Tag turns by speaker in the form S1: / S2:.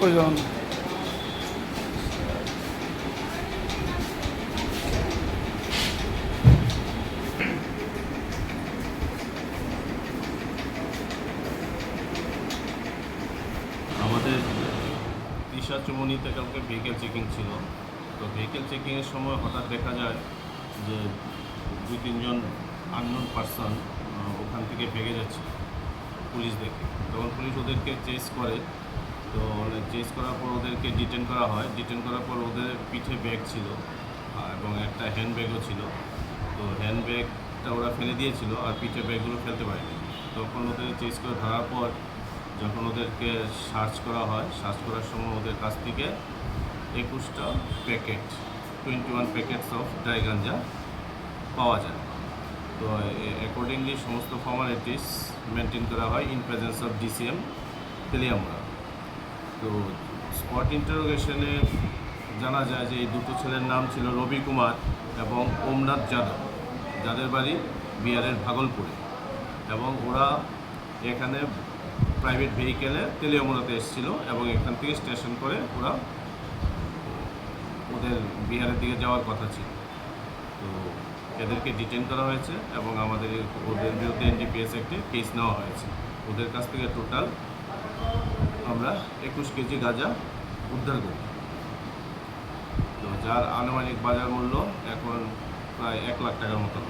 S1: কয়জন
S2: আমাদের দিশা চুমনিতে কালকে ভেহিকেল চেকিং ছিল। তো ভেহিকেল চেকিংয়ের সময় হঠাৎ দেখা যায় যে দুই, তিনজন আননোন পার্সন ওখান থেকে ভেগে যাচ্ছে পুলিশ দেখে। তখন পুলিশ ওদেরকে চেস করে। তো চেস করার পর ওদেরকে ডিটেন করা হয়। ডিটেন করার পর ওদের পিঠে ব্যাগ ছিল এবং একটা হ্যান্ড ব্যাগও ছিল। তো হ্যান্ড ব্যাগটা ওরা ফেলে দিয়েছিল আর পিঠে ব্যাগগুলো ফেলতে পারেনি। তখন ওদের চেস করে ধরার পর যখন ওদেরকে সার্চ করা হয় সার্চ করার সময় ওদের কাছ থেকে একুশটা packet twenty one packets of dry ganja পাওয়া যায়। তো অ্যাকর্ডিংলি সমস্ত ফর্মালিটিস মেনটেন করা হয় in presence of DCM Teliamura তো স্পট ইন্টারোগেশনে জানা যায় যে এই দুটো ছেলের নাম ছিল রবি কুমার এবং ওমনাথ যাদব। যাদের বাড়ি বিহারের ভাগলপুরে। এবং ওরা এখানে প্রাইভেট ভেহিকেলে তেলিয়ামুড়াতে এসেছিল এবং এখান থেকে স্টেশন করে ওরা ওদের বিহারের দিকে যাওয়ার কথা ছিল। তো এদেরকে ডিটেন করা হয়েছে এবং আমাদের ওদের বিরুদ্ধে এনডিপিএস একটি কেস নেওয়া হয়েছে। ওদের কাছ থেকে টোটাল আমরা একুশ কেজি গাঁজা উদ্ধার করি তো যার আনুমানিক বাজার মূল্য এখন প্রায় এক লাখ টাকার মতো